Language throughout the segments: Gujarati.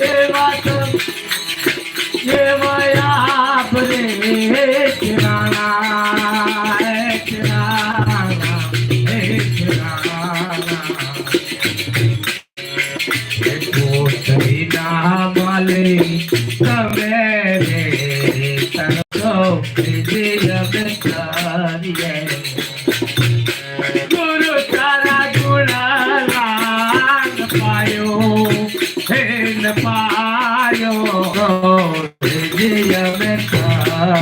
Sevdim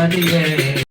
அறிய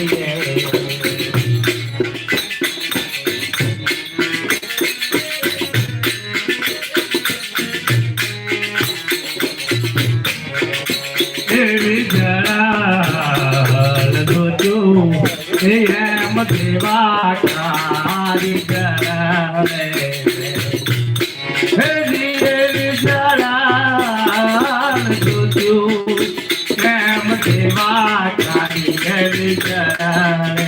Thank you. Hare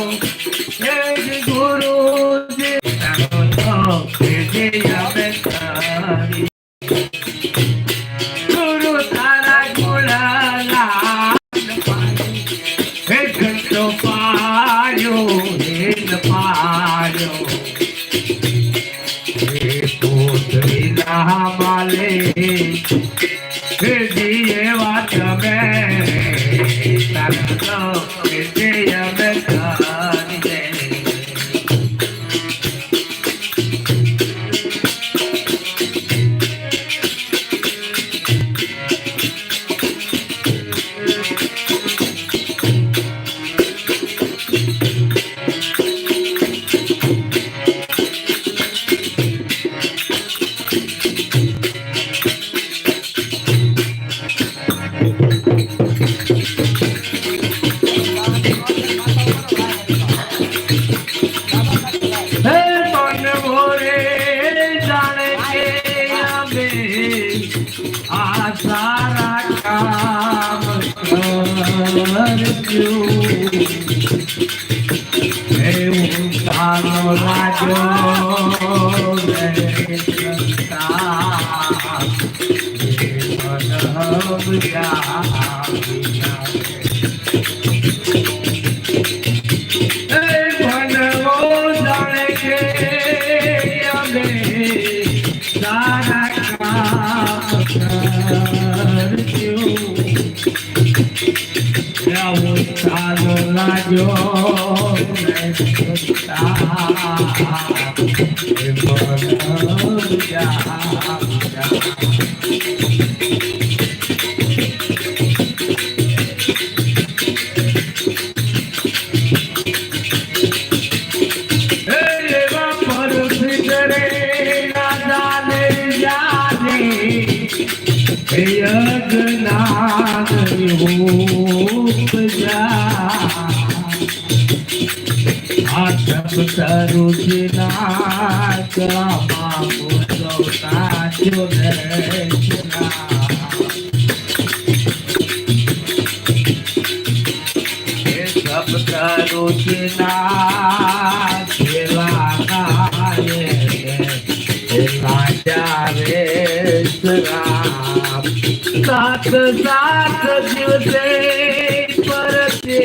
સારા કામ કરજો એવું કામ લાગ્યો લાગ્યો મન સાત સાત દિવસે પરતે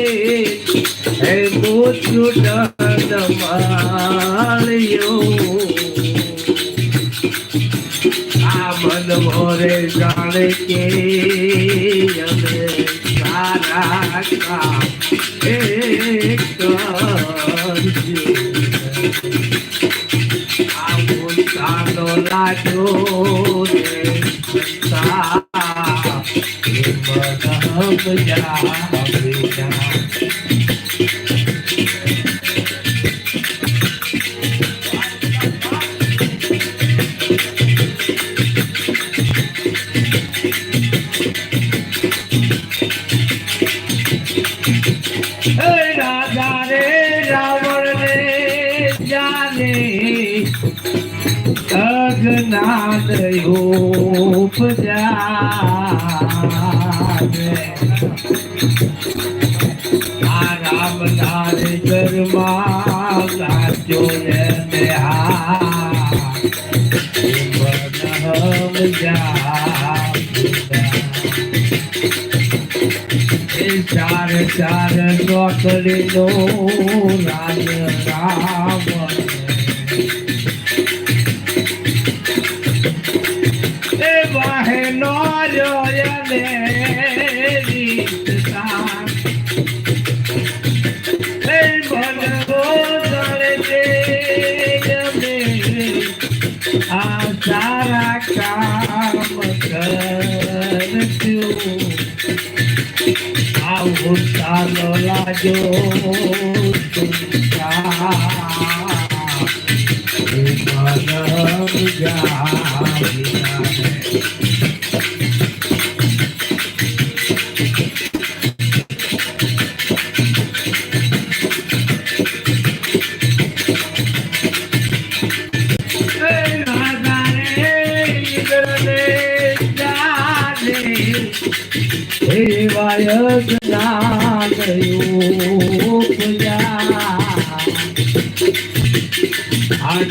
હે મોચું મળ્યો આ મન મોરે જાણે કે અમે સારા કામ એ કરજો આનો લાજો સંતા મન રાજા રે રાવણ રે જાને અજ્ઞાન ઉપજાવે ચાર નોકરી નો રાજ રામ એ વાહે નો જોયને આવો ચાલો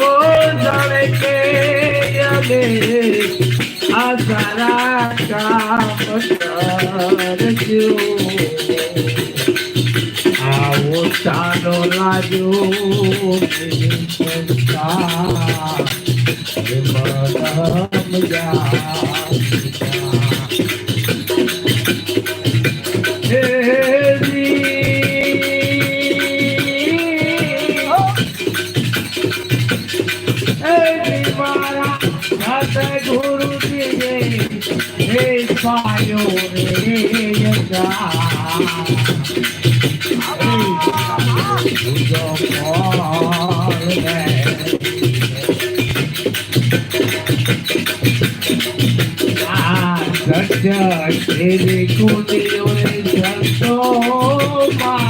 મનવો જાણે કે અમે આ સારા કામ કરજો આવો ચાલો લાજો સંસ્કાર મરમ Yeah, it's a good deal, it's a good deal.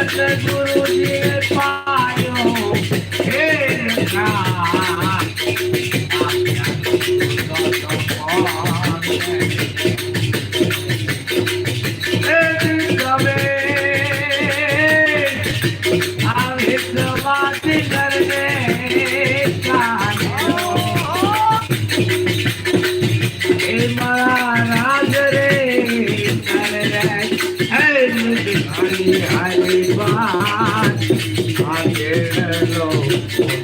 I'm not Guru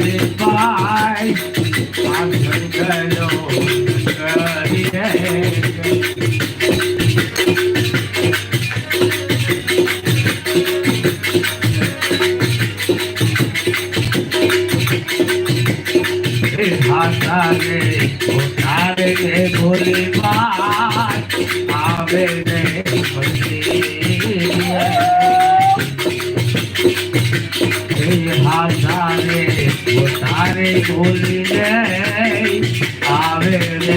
satisfied. ஆவே ஒளிரை ஆவேலே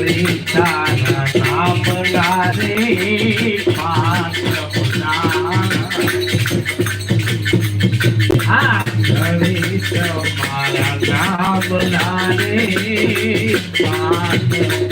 રે તારા નામ રે હા રે તમારા નામ રે પાત્ર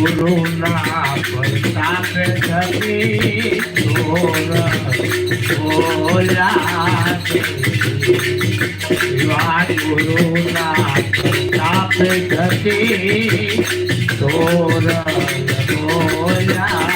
ગુરુના પ્રતાપ થકી બોલા ગુરુના પ્રતાપ થકી તોર બોલા